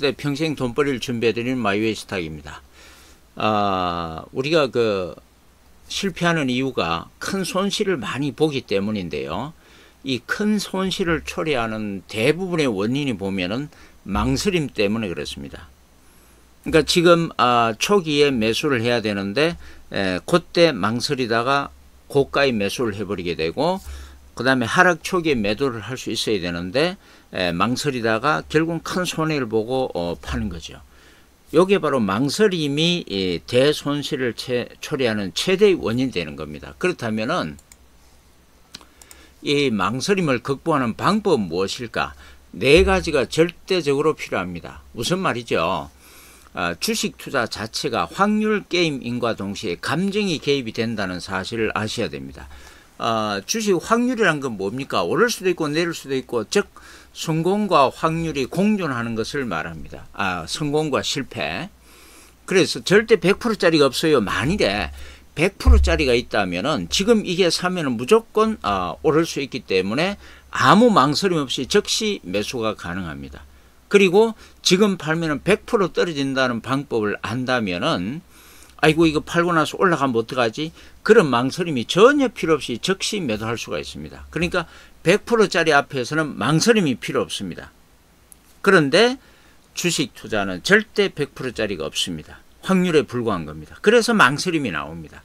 때 평생 돈벌이를 준비해드리는 마이웨이 스탁입니다. 아, 우리가 그 실패하는 이유가 큰 손실을 많이 보기 때문인데요. 이 큰 손실을 초래하는 대부분의 원인이 보면은 망설임 때문에 그렇습니다. 그러니까 지금 아, 초기에 매수를 해야 되는데 에, 그때 망설이다가 고가의 매수를 해버리게 되고 그 다음에 하락 초기에 매도를 할 수 있어야 되는데 에, 망설이다가 결국 큰 손해를 보고 어, 파는 거죠. 요게 바로 망설임이 이 대손실을 채, 초래하는 최대의 원인이 되는 겁니다. 그렇다면은 이 망설임을 극복하는 방법은 무엇일까? 네 가지가 절대적으로 필요합니다. 무슨 말이죠? 아, 주식 투자 자체가 확률 게임인과 동시에 감정이 개입이 된다는 사실을 아셔야 됩니다. 아, 주식 확률이란 건 뭡니까? 오를 수도 있고 내릴 수도 있고 즉 성공과 확률이 공존하는 것을 말합니다. 아, 성공과 실패. 그래서 절대 100%짜리가 없어요. 만일에 100%짜리가 있다면은 지금 이게 사면은 무조건 아, 오를 수 있기 때문에 아무 망설임 없이 즉시 매수가 가능합니다. 그리고 지금 팔면은 100% 떨어진다는 방법을 안다면은 아이고 이거 팔고 나서 올라가면 어떡하지? 그런 망설임이 전혀 필요 없이 즉시 매도할 수가 있습니다. 그러니까 100%짜리 앞에서는 망설임이 필요 없습니다. 그런데 주식 투자는 절대 100%짜리가 없습니다. 확률에 불과한 겁니다. 그래서 망설임이 나옵니다.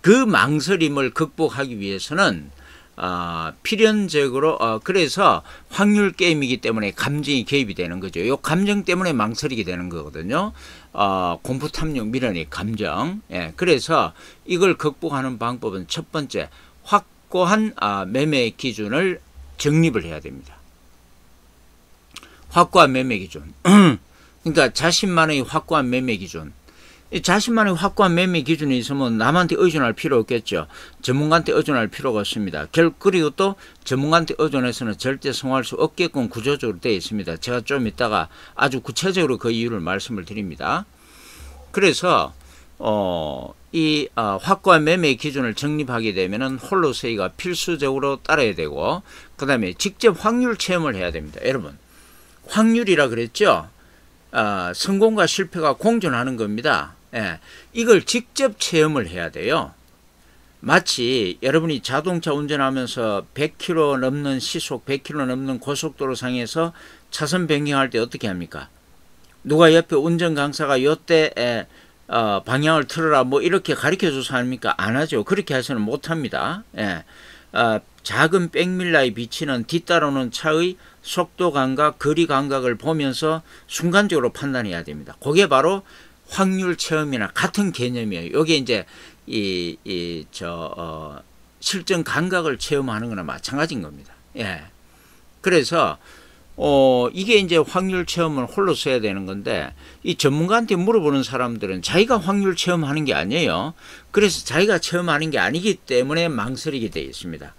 그 망설임을 극복하기 위해서는 어, 필연적으로 어, 그래서 확률 게임이기 때문에 감정이 개입이 되는 거죠. 요 감정 때문에 망설이게 되는 거거든요. 어, 공포 탐욕 밀어내 감정. 예, 그래서 이걸 극복하는 방법은 첫 번째 확고한 아, 매매 기준을 정립을 해야 됩니다. 확고한 매매 기준. 그러니까 자신만의 확고한 매매 기준. 자신만의 확고한 매매 기준이 있으면 남한테 의존할 필요 없겠죠. 전문가한테 의존할 필요가 없습니다. 결 그리고 또 전문가한테 의존해서는 절대 성공할 수 없게끔 구조적으로 되어 있습니다. 제가 좀 이따가 아주 구체적으로 그 이유를 말씀을 드립니다. 그래서 어, 이 어, 확고한 매매 기준을 정립하게 되면은 홀로 세이가 필수적으로 따라야 되고 그 다음에 직접 확률 체험을 해야 됩니다. 여러분 확률이라 그랬죠. 어, 성공과 실패가 공존하는 겁니다. 예, 이걸 직접 체험을 해야 돼요. 마치 여러분이 자동차 운전하면서 100km 넘는 시속 100km 넘는 고속도로 상에서 차선 변경할 때 어떻게 합니까? 누가 옆에 운전 강사가 요때 에, 어, 방향을 틀어라 뭐 이렇게 가르쳐 줘서 합니까? 안 하죠. 그렇게 해서는 못 합니다. 예. 어, 작은 백밀라에 비치는 뒤따르는 차의 속도 감각, 거리 감각을 보면서 순간적으로 판단해야 됩니다. 그게 바로 확률 체험이나 같은 개념이에요. 여기 이제 이, 이, 저, 어, 실전 감각을 체험하는 거나 마찬가지인 겁니다. 예. 그래서, 어, 이게 이제 확률 체험을 홀로 써야 되는 건데, 이 전문가한테 물어보는 사람들은 자기가 확률 체험하는 게 아니에요. 그래서 자기가 체험하는 게 아니기 때문에 망설이게 되어 있습니다.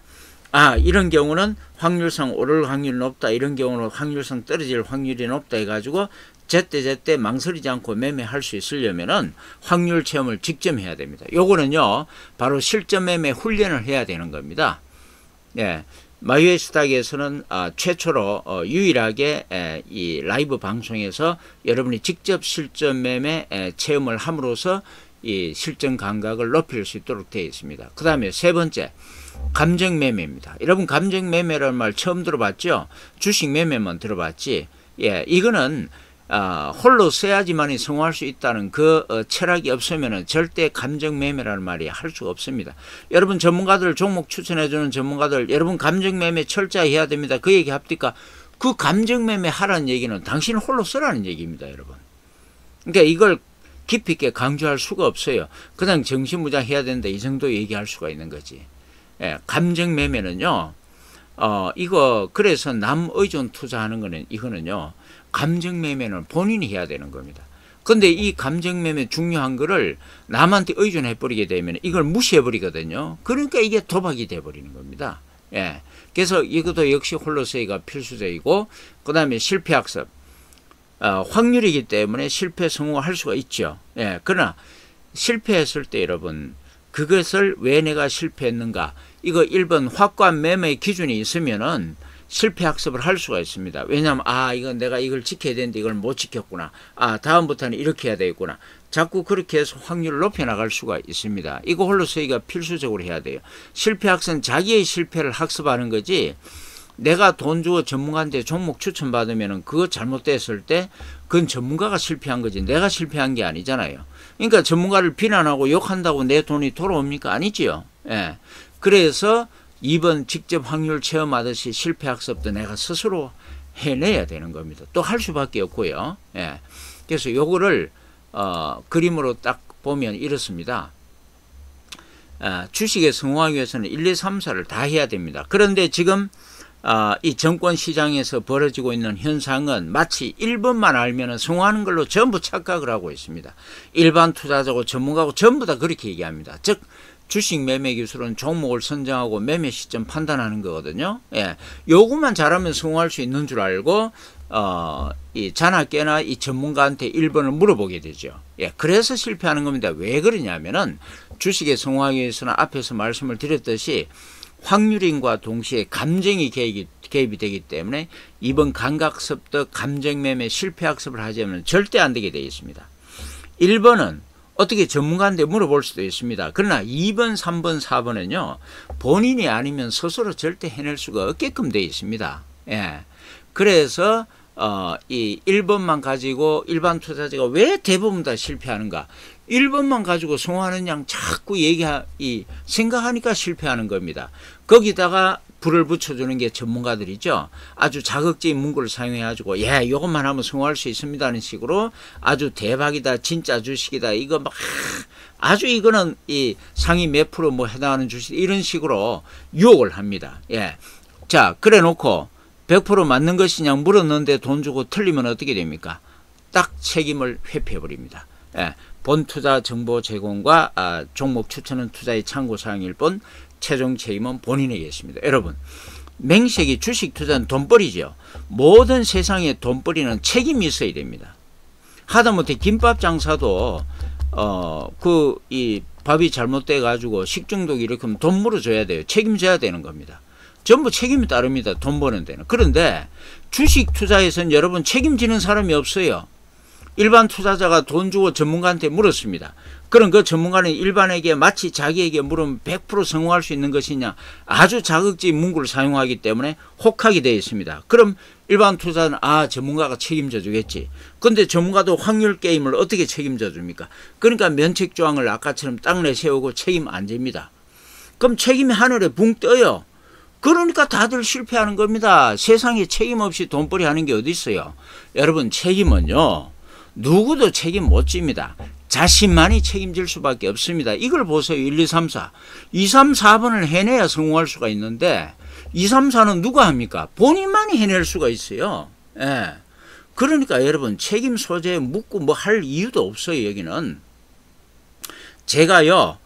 아, 이런 경우는 확률상 오를 확률이 높다. 이런 경우는 확률상 떨어질 확률이 높다 해가지고 제때 제때 망설이지 않고 매매할 수 있으려면은 확률 체험을 직접 해야 됩니다. 요거는요, 바로 실전 매매 훈련을 해야 되는 겁니다. 예. 마이웨이 스탁에서는 아, 최초로 어, 유일하게 에, 이 라이브 방송에서 여러분이 직접 실전 매매 에, 체험을 함으로써 이 실전 감각을 높일 수 있도록 되어 있습니다. 그 다음에 세 번째 감정 매매입니다. 여러분 감정 매매라는 말 처음 들어봤죠? 주식 매매만 들어봤지. 예, 이거는 어, 홀로 써야지만이 성공할 수 있다는 그 어, 철학이 없으면 절대 감정 매매라는 말이 할 수가 없습니다. 여러분 전문가들 종목 추천해주는 전문가들 여러분 감정 매매 철저히 해야 됩니다. 그 얘기 합니까? 그 감정 매매 하라는 얘기는 당신 홀로 쓰라는 얘기입니다, 여러분. 그러니까 이걸 깊이 있게 강조할 수가 없어요. 그냥 정신무장 해야 된다 이 정도 얘기할 수가 있는 거지. 예, 감정 매매는요. 어, 이거 그래서 남 의존 투자하는 거는 이거는요. 감정 매매는 본인이 해야 되는 겁니다. 근데 이 감정 매매 중요한 거를 남한테 의존해 버리게 되면 이걸 무시해 버리거든요. 그러니까 이게 도박이 돼 버리는 겁니다. 예. 그래서 이것도 역시 홀로세이가 필수적이고 그다음에 실패 학습. 어, 확률이기 때문에 실패 성공할 수가 있죠. 예. 그러나 실패했을 때 여러분 그것을 왜 내가 실패했는가? 이거 1번 확고한 매매 기준이 있으면은 실패 학습을 할 수가 있습니다. 왜냐하면 아 이건 내가 이걸 지켜야 되는데 이걸 못 지켰구나. 아 다음부터는 이렇게 해야 되겠구나. 자꾸 그렇게 해서 확률을 높여 나갈 수가 있습니다. 이거 홀로 서기가 필수적으로 해야 돼요. 실패 학습은 자기의 실패를 학습하는 거지 내가 돈 주고 전문가한테 종목 추천받으면 그거 잘못됐을 때 그건 전문가가 실패한 거지 내가 실패한 게 아니잖아요. 그러니까 전문가를 비난하고 욕한다고 내 돈이 돌아옵니까? 아니지요. 예. 그래서 이번 직접 확률 체험하듯이 실패 학습도 내가 스스로 해내야 되는 겁니다. 또 할 수밖에 없고요. 예. 그래서 요거를 어, 그림으로 딱 보면 이렇습니다. 아, 주식에 성공하기 위해서는 1, 2, 3, 4를 다 해야 됩니다. 그런데 지금 아, 이 정권 시장에서 벌어지고 있는 현상은 마치 1번만 알면 성공하는 걸로 전부 착각을 하고 있습니다. 일반 투자자고 전문가고 전부 다 그렇게 얘기합니다. 즉 주식 매매 기술은 종목을 선정하고 매매 시점 판단하는 거거든요. 예. 요것만 잘하면 성공할 수 있는 줄 알고 어, 이 자나 깨나 이 전문가한테 1번을 물어보게 되죠. 예. 그래서 실패하는 겁니다. 왜 그러냐면은 주식에 성공하기 위해서는 앞에서 말씀을 드렸듯이 확률인과 동시에 감정이 개입이, 개입이 되기 때문에 이번 감각습득 감정매매 실패학습을 하자면 절대 안 되게 되어 있습니다. 1번은 어떻게 전문가한테 물어볼 수도 있습니다. 그러나 2번, 3번, 4번은요. 본인이 아니면 스스로 절대 해낼 수가 없게끔 되어 있습니다. 예. 그래서 어, 이 1번만 가지고 일반 투자자가 왜 대부분 다 실패하는가? 1번만 가지고 성공하는 양 자꾸 얘기하, 이, 생각하니까 실패하는 겁니다. 거기다가 불을 붙여주는 게 전문가들이죠. 아주 자극적인 문구를 사용해가지고, 예, 이것만 하면 성공할 수 있습니다. 하는 식으로 아주 대박이다, 진짜 주식이다, 이거 막, 아주 이거는 이 상위 몇 프로 뭐 해당하는 주식, 이런 식으로 유혹을 합니다. 예. 자, 그래 놓고 100% 맞는 것이냐 물었는데 돈 주고 틀리면 어떻게 됩니까? 딱 책임을 회피해버립니다. 예. 본 투자 정보 제공과 아, 종목 추천은 투자의 참고 사항일 뿐 최종 책임은 본인에게 있습니다. 여러분 맹세기 주식 투자는 돈벌이죠. 모든 세상에 돈벌이는 책임이 있어야 됩니다. 하다못해 김밥 장사도 어 그 이 밥이 잘못돼 가지고 식중독 이렇게 하면 돈 물어줘야 돼요. 책임져야 되는 겁니다. 전부 책임이 따릅니다. 돈 버는 데는. 그런데 주식 투자에서는 여러분 책임지는 사람이 없어요. 일반 투자자가 돈 주고 전문가한테 물었습니다. 그럼 그 전문가는 일반에게 마치 자기에게 물으면 100% 성공할 수 있는 것이냐 아주 자극적인 문구를 사용하기 때문에 혹하게 되어 있습니다. 그럼 일반 투자는 아 전문가가 책임져 주겠지. 근데 전문가도 확률 게임을 어떻게 책임져 줍니까? 그러니까 면책 조항을 아까처럼 딱 내세우고 책임 안 집니다. 그럼 책임이 하늘에 붕 떠요. 그러니까 다들 실패하는 겁니다. 세상에 책임 없이 돈벌이 하는 게 어디 있어요. 여러분 책임은요. 누구도 책임 못 집니다. 자신만이 책임질 수밖에 없습니다. 이걸 보세요. 1, 2, 3, 4. 2, 3, 4번을 해내야 성공할 수가 있는데 2, 3, 4는 누가 합니까? 본인만이 해낼 수가 있어요. 예. 그러니까 여러분 책임 소재에 묻고 뭐 할 이유도 없어요. 여기는. 제가요.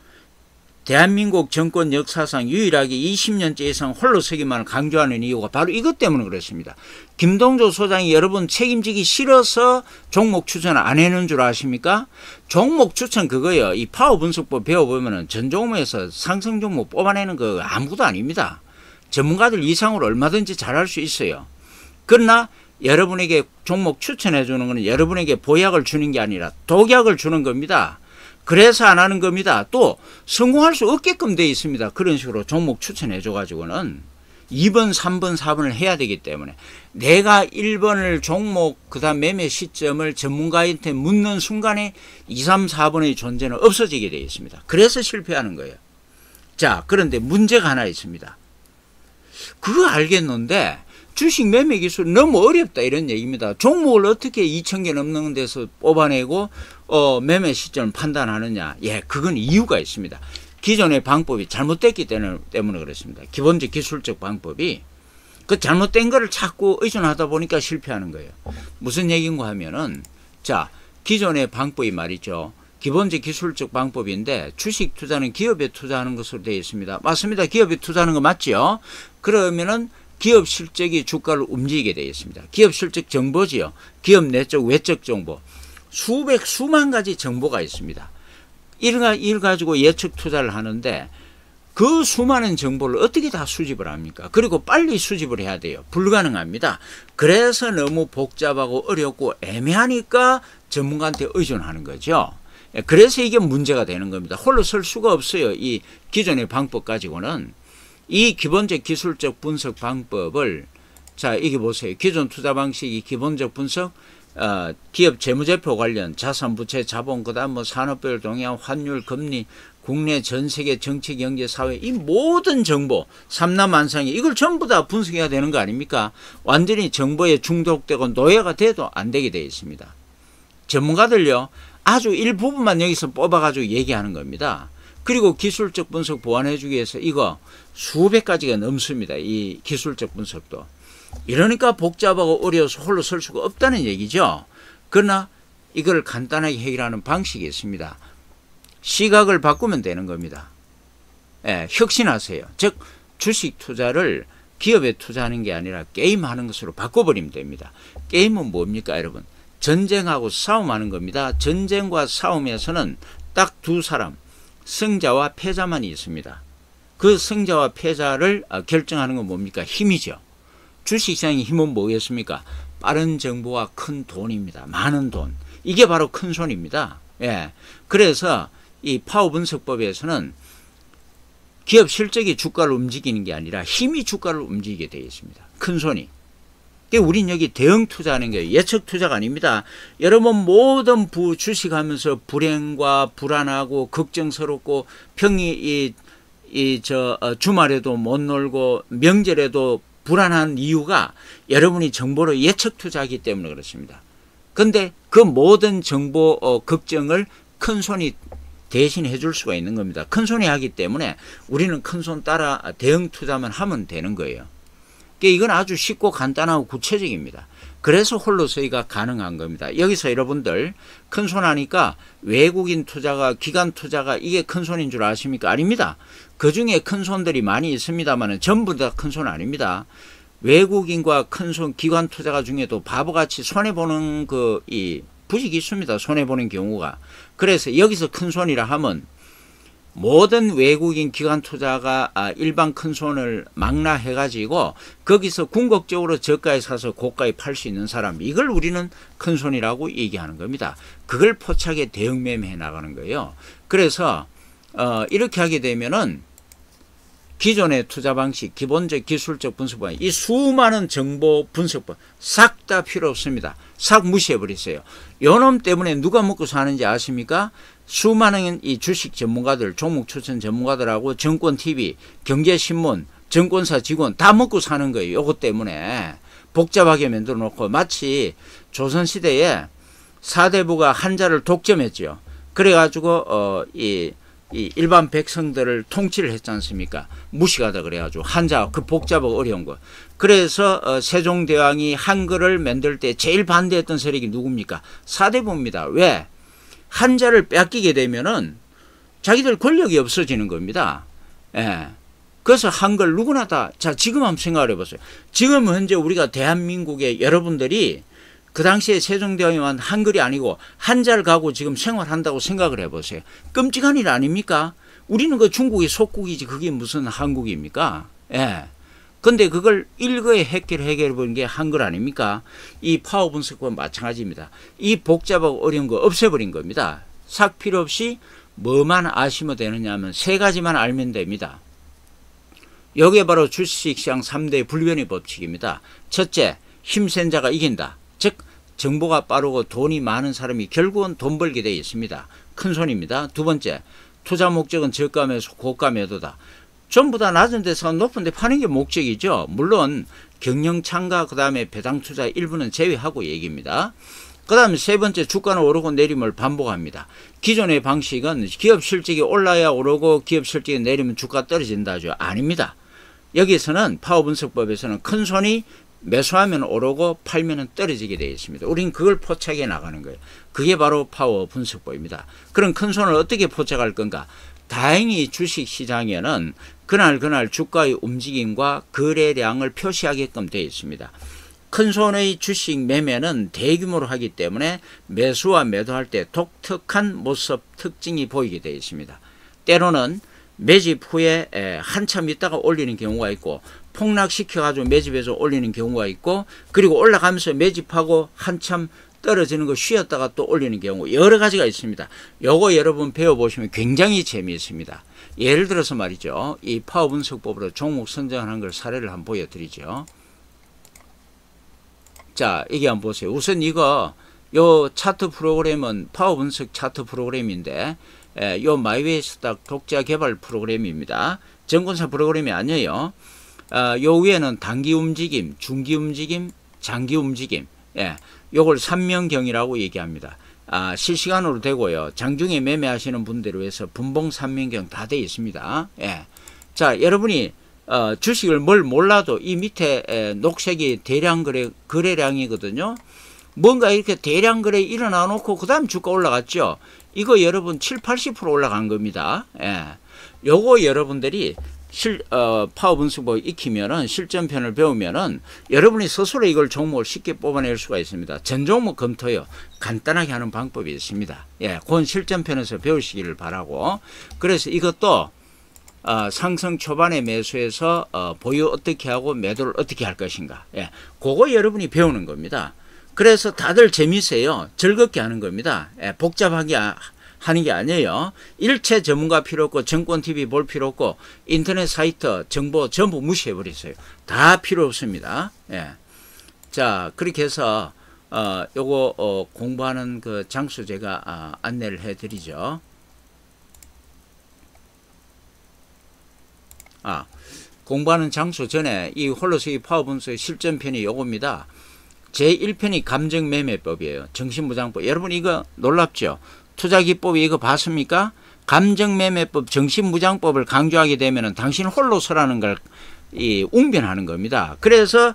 대한민국 정권 역사상 유일하게 20년째 이상 홀로 서기만을 강조하는 이유가 바로 이것 때문에 그렇습니다. 김동조 소장이 여러분 책임지기 싫어서 종목 추천 안 해놓은 줄 아십니까? 종목 추천 그거요. 이 파워 분석법 배워보면 전 종목에서 상승 종목 뽑아내는 거 아무것도 아닙니다. 전문가들 이상으로 얼마든지 잘할 수 있어요. 그러나 여러분에게 종목 추천해 주는 것은 여러분에게 보약을 주는 게 아니라 독약을 주는 겁니다. 그래서 안 하는 겁니다. 또 성공할 수 없게끔 돼 있습니다. 그런 식으로 종목 추천해 줘 가지고는 2번, 3번, 4번을 해야 되기 때문에 내가 1번을 종목 그 다음 매매 시점을 전문가한테 묻는 순간에 2, 3, 4번의 존재는 없어지게 되어 있습니다. 그래서 실패하는 거예요. 자 그런데 문제가 하나 있습니다. 그거 알겠는데 주식 매매 기술 너무 어렵다 이런 얘기입니다. 종목을 어떻게 2천 개 넘는 데서 뽑아내고 어, 매매 시점을 판단하느냐? 예, 그건 이유가 있습니다. 기존의 방법이 잘못됐기 때문에, 그렇습니다. 기본적 기술적 방법이 그 잘못된 거를 자꾸 의존하다 보니까 실패하는 거예요. 무슨 얘기인가 하면은 자 기존의 방법이 말이죠. 기본적 기술적 방법인데 주식 투자는 기업에 투자하는 것으로 되어 있습니다. 맞습니다. 기업에 투자하는 거 맞죠? 그러면은 기업 실적이 주가를 움직이게 되어 있습니다. 기업 실적 정보지요. 기업 내적 외적 정보. 수백 수만 가지 정보가 있습니다. 이를 가지고 예측 투자를 하는데 그 수많은 정보를 어떻게 다 수집을 합니까? 그리고 빨리 수집을 해야 돼요. 불가능합니다. 그래서 너무 복잡하고 어렵고 애매하니까 전문가한테 의존하는 거죠. 예, 그래서 이게 문제가 되는 겁니다. 홀로 설 수가 없어요. 이 기존의 방법 가지고는 이 기본적 기술적 분석 방법을 자 이게 보세요. 기존 투자 방식이 기본적 분석 어, 기업 재무제표 관련 자산 부채 자본 그다음 뭐 산업별 동향 환율 금리 국내 전 세계 정치 경제 사회 이 모든 정보 삼남만상이 이걸 전부 다 분석해야 되는 거 아닙니까? 완전히 정보에 중독되고 노예가 돼도 안 되게 되어 있습니다. 전문가들요 아주 일부분만 여기서 뽑아가지고 얘기하는 겁니다. 그리고 기술적 분석 보완해주기 위해서 이거 수백 가지가 넘습니다. 이 기술적 분석도. 이러니까 복잡하고 어려워서 홀로 설 수가 없다는 얘기죠. 그러나 이걸 간단하게 해결하는 방식이 있습니다. 시각을 바꾸면 되는 겁니다. 예, 혁신하세요. 즉 주식 투자를 기업에 투자하는 게 아니라 게임하는 것으로 바꿔버리면 됩니다. 게임은 뭡니까 여러분? 전쟁하고 싸움하는 겁니다. 전쟁과 싸움에서는 딱 두 사람 승자와 패자만 있습니다. 그 승자와 패자를 아, 결정하는 건 뭡니까? 힘이죠. 주식시장의 힘은 뭐겠습니까? 빠른 정보와 큰 돈입니다. 많은 돈. 이게 바로 큰 손입니다. 예. 그래서 이 파워 분석법에서는 기업 실적이 주가를 움직이는 게 아니라 힘이 주가를 움직이게 되어 있습니다. 큰 손이. 우린 여기 대응 투자하는 게 예측 투자가 아닙니다. 여러분 모든 부 주식하면서 불행과 불안하고 걱정스럽고 평이 이 이저 어, 주말에도 못 놀고 명절에도 불안한 이유가 여러분이 정보를 예측 투자하기 때문에 그렇습니다. 근데 그 모든 정보 어, 걱정을 큰 손이 대신 해 줄 수가 있는 겁니다. 큰 손이 하기 때문에 우리는 큰 손 따라 대응 투자만 하면 되는 거예요. 그러니까 이건 아주 쉽고 간단하고 구체적입니다. 그래서 홀로 서기가 가능한 겁니다. 여기서 여러분들 큰 손 하니까 외국인 투자가 기관 투자가 이게 큰 손인 줄 아십니까? 아닙니다. 그 중에 큰 손들이 많이 있습니다만 전부 다 큰 손 아닙니다. 외국인과 큰 손 기관 투자가 중에도 바보같이 손해 보는 그 이 부식이 있습니다. 손해 보는 경우가. 그래서 여기서 큰 손이라 하면 모든 외국인 기관 투자가 아, 일반 큰 손을 망라해 가지고 거기서 궁극적으로 저가에 사서 고가에 팔 수 있는 사람 이걸 우리는 큰 손이라고 얘기하는 겁니다. 그걸 포착해 대응 매매해 나가는 거예요. 그래서 어, 이렇게 하게 되면은 기존의 투자 방식, 기본적 기술적 분석법, 이 수많은 정보 분석법 싹 다 필요 없습니다. 싹 무시해 버리세요. 요놈 때문에 누가 먹고 사는지 아십니까? 수많은 이 주식 전문가들, 종목 추천 전문가들하고 정권 TV, 경제 신문, 정권사 직원 다 먹고 사는 거예요. 요것 때문에 복잡하게 만들어 놓고 마치 조선 시대에 사대부가 한자를 독점했죠. 그래 가지고 어이 이 일반 백성들을 통치를 했지 않습니까? 무시가다 그래가지고 한자 그 복잡하고 어려운 거. 그래서 어, 세종대왕이 한글을 만들 때 제일 반대했던 세력이 누굽니까? 사대부입니다. 왜? 한 자를 뺏기게 되면은 자기들 권력이 없어지는 겁니다. 예. 그래서 한글 누구나 다, 자, 지금 한번 생각을 해보세요. 지금 현재 우리가 대한민국의 여러분들이 그 당시에 세종대왕이만 한글이 아니고 한자를 가고 지금 생활한다고 생각을 해보세요. 끔찍한 일 아닙니까? 우리는 그 중국의 속국이지 그게 무슨 한국입니까? 예. 근데 그걸 일거에 해결 해결해 보는 게 한글 아닙니까? 이 파워 분석과 마찬가지입니다. 이 복잡하고 어려운 거 없애버린 겁니다. 삭 필요 없이 뭐만 아시면 되느냐 하면 세 가지만 알면 됩니다. 여기에 바로 주식시장 3대 불변의 법칙입니다. 첫째, 힘센 자가 이긴다. 즉 정보가 빠르고 돈이 많은 사람이 결국은 돈 벌게 되어 있습니다. 큰 손입니다. 두 번째, 투자 목적은 저가매수 고가 매도다. 전부 다 낮은 데서 높은 데 파는 게 목적이죠. 물론 경영창가 그 다음에 배당 투자 일부는 제외하고 얘기입니다. 그 다음에 세 번째 주가는 오르고 내림을 반복합니다. 기존의 방식은 기업 실적이 올라야 오르고 기업 실적이 내리면 주가 떨어진다죠. 아닙니다. 여기서는 파워 분석법에서는 큰 손이 매수하면 오르고 팔면 떨어지게 되어 있습니다. 우리는 그걸 포착해 나가는 거예요. 그게 바로 파워 분석법입니다. 그럼 큰 손을 어떻게 포착할 건가? 다행히 주식시장에는 그날 그날 주가의 움직임과 거래량을 표시하게끔 되어 있습니다. 큰 손의 주식 매매는 대규모로 하기 때문에 매수와 매도할 때 독특한 모습 특징이 보이게 되어 있습니다. 때로는 매집 후에 에, 한참 있다가 올리는 경우가 있고 폭락시켜가지고 매집해서 올리는 경우가 있고 그리고 올라가면서 매집하고 한참 떨어지는 거 쉬었다가 또 올리는 경우 여러 가지가 있습니다. 요거 여러분 배워보시면 굉장히 재미있습니다. 예를 들어서 말이죠. 이 파워 분석법으로 종목 선정하는 걸 사례를 한번 보여드리죠. 자, 이게 한번 보세요. 우선 이거 요 차트 프로그램은 파워 분석 차트 프로그램인데 에, 요 마이웨이 스탁 독자 개발 프로그램입니다. 정권사 프로그램이 아니에요. 아, 요 위에는 단기 움직임, 중기 움직임, 장기 움직임. 예. 요걸 3명경이라고 얘기합니다. 아, 실시간으로 되고요. 장중에 매매하시는 분들을 위해서 분봉 3명경 다 되어 있습니다. 예. 자, 여러분이 어, 주식을 뭘 몰라도 이 밑에 에, 녹색이 대량 거래, 거래량이거든요. 뭔가 이렇게 대량 거래 일어나 놓고 그 다음 주가 올라갔죠. 이거 여러분 7, 80% 올라간 겁니다. 예. 요거 여러분들이 실, 어, 파워 분석법 익히면은 실전편을 배우면은 여러분이 스스로 이걸 종목을 쉽게 뽑아낼 수가 있습니다. 전 종목 검토요. 간단하게 하는 방법이 있습니다. 예, 그건 실전편에서 배우시기를 바라고. 그래서 이것도 어, 상승 초반에 매수해서 어, 보유 어떻게 하고 매도를 어떻게 할 것인가. 예, 그거 여러분이 배우는 겁니다. 그래서 다들 재미있어요. 즐겁게 하는 겁니다. 예, 복잡하게 하는 게 아니에요. 일체 전문가 필요 없고 정권TV 볼 필요 없고 인터넷 사이트 정보 전부 무시해버렸어요. 다 필요 없습니다. 예. 자 그렇게 해서 어, 요거 어, 공부하는 그 장소 제가 아, 안내를 해드리죠. 아 공부하는 장소 전에 이 홀로스의 파워분수의 실전편이 요겁니다. 제1편이 감정매매법이에요. 정신무장법. 여러분 이거 놀랍죠? 투자기법이 이거 봤습니까? 감정매매법, 정신무장법을 강조하게 되면 당신 홀로 서라는 걸 이 웅변하는 겁니다. 그래서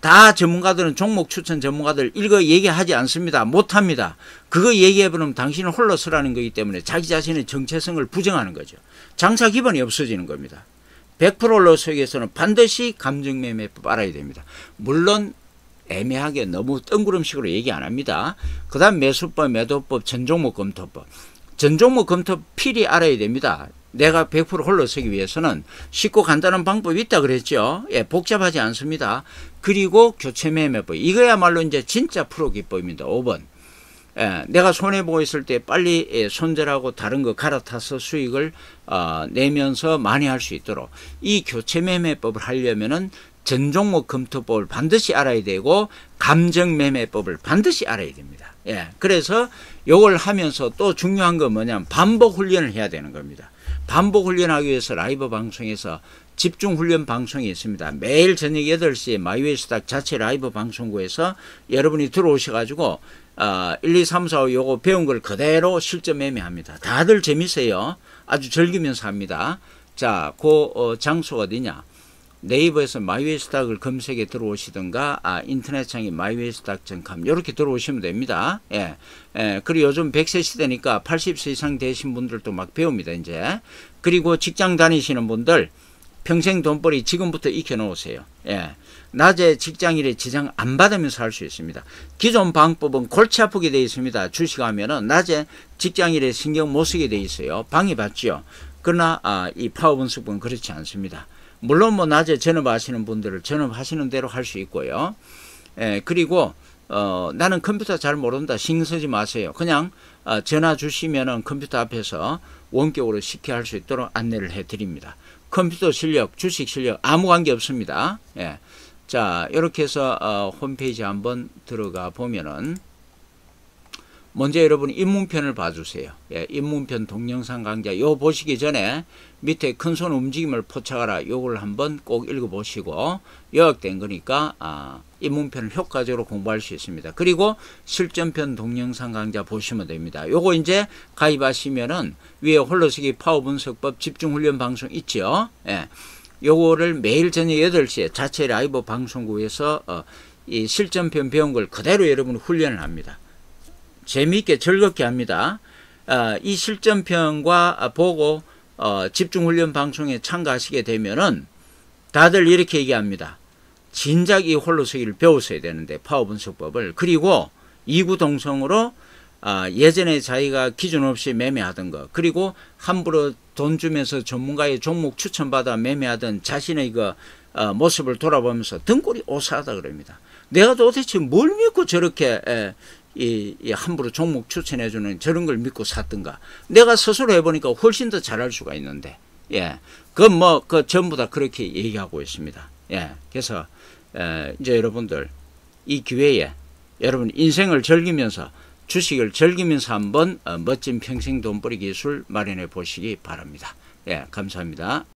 다 전문가들은 종목 추천 전문가들 이거 얘기하지 않습니다. 못합니다. 그거 얘기해버리면 당신은 홀로 서라는 거기 때문에 자기 자신의 정체성을 부정하는 거죠. 장사 기반이 없어지는 겁니다. 100% 홀로서에서는 반드시 감정매매법 알아야 됩니다. 물론 애매하게 너무 뜬구름식으로 얘기 안 합니다. 그 다음 매수법, 매도법, 전종목 검토법. 전종목 검토 필히 알아야 됩니다. 내가 100% 홀로 서기 위해서는 쉽고 간단한 방법이 있다 그랬죠. 예, 복잡하지 않습니다. 그리고 교체 매매법. 이거야말로 이제 진짜 프로 기법입니다. 5번. 예, 내가 손해보고 있을 때 빨리 예, 손절하고 다른 거 갈아타서 수익을 어, 내면서 많이 할 수 있도록 이 교체 매매법을 하려면은 전종목 검토법을 반드시 알아야 되고 감정매매법을 반드시 알아야 됩니다. 예. 그래서 이걸 하면서 또 중요한 건 뭐냐면 반복 훈련을 해야 되는 겁니다. 반복 훈련하기 위해서 라이브 방송에서 집중 훈련 방송이 있습니다. 매일 저녁 8시에 마이웨이스닥 자체 라이브 방송국에서 여러분이 들어오셔 가지고 어, 1, 2, 3, 4, 5 요거 배운 걸 그대로 실전 매매합니다. 다들 재밌어요. 아주 즐기면서 합니다. 자, 그 어, 장소가 어디냐? 네이버에서 마이웨이스닥을 검색에 들어오시든가 아, 인터넷창에 마이웨이스닥.com 이렇게 들어오시면 됩니다. 예. 예. 그리고 요즘 100세 시대니까 80세 이상 되신 분들도 막 배웁니다. 이제 그리고 직장 다니시는 분들 평생 돈벌이 지금부터 익혀 놓으세요. 예. 낮에 직장일에 지장 안 받으면서 할 수 있습니다. 기존 방법은 골치 아프게 되어 있습니다. 주식하면은 낮에 직장일에 신경 못 쓰게 되어 있어요. 방해받죠. 그러나 아, 이 파워 분석법은 그렇지 않습니다. 물론 뭐 낮에 전업하시는 분들을 전업하시는 대로 할 수 있고요. 예, 그리고 어, 나는 컴퓨터 잘 모른다 신경 쓰지 마세요. 그냥 어, 전화 주시면은 컴퓨터 앞에서 원격으로 쉽게 할 수 있도록 안내를 해드립니다. 컴퓨터 실력, 주식 실력 아무 관계 없습니다. 예. 자 이렇게 해서 어, 홈페이지 한번 들어가 보면은 먼저 여러분 입문편을 봐주세요. 예, 입문편 동영상 강좌 요 보시기 전에 밑에 큰 손 움직임을 포착하라 요걸 한번 꼭 읽어보시고 요약된 거니까 아, 입문편을 효과적으로 공부할 수 있습니다. 그리고 실전편 동영상 강좌 보시면 됩니다. 요거 이제 가입하시면은 위에 홀로서기 파워 분석법 집중훈련 방송 있죠. 예. 요거를 매일 저녁 8시에 자체 라이브 방송국에서 어, 이 실전편 배운 걸 그대로 여러분 훈련을 합니다. 재미있게 즐겁게 합니다. 어, 이 실전편과 보고 어, 집중훈련 방송에 참가하시게 되면은 다들 이렇게 얘기합니다. 진작 이 홀로서기를 배웠어야 되는데 파워 분석법을 그리고 이구동성으로 아, 예전에 자기가 기준 없이 매매하던 거 그리고 함부로 돈 주면서 전문가의 종목 추천받아 매매하던 자신의 그 어, 모습을 돌아보면서 등골이 오사하다 그럽니다. 내가 도대체 뭘 믿고 저렇게 에, 이, 이 함부로 종목 추천해 주는 저런 걸 믿고 샀던가. 내가 스스로 해보니까 훨씬 더 잘할 수가 있는데. 예. 그 뭐, 그 전부 다 그렇게 얘기하고 있습니다. 예. 그래서, 에, 이제 여러분들, 이 기회에 여러분 인생을 즐기면서 주식을 즐기면서 한번 어, 멋진 평생 돈벌이 기술 마련해 보시기 바랍니다. 예, 감사합니다.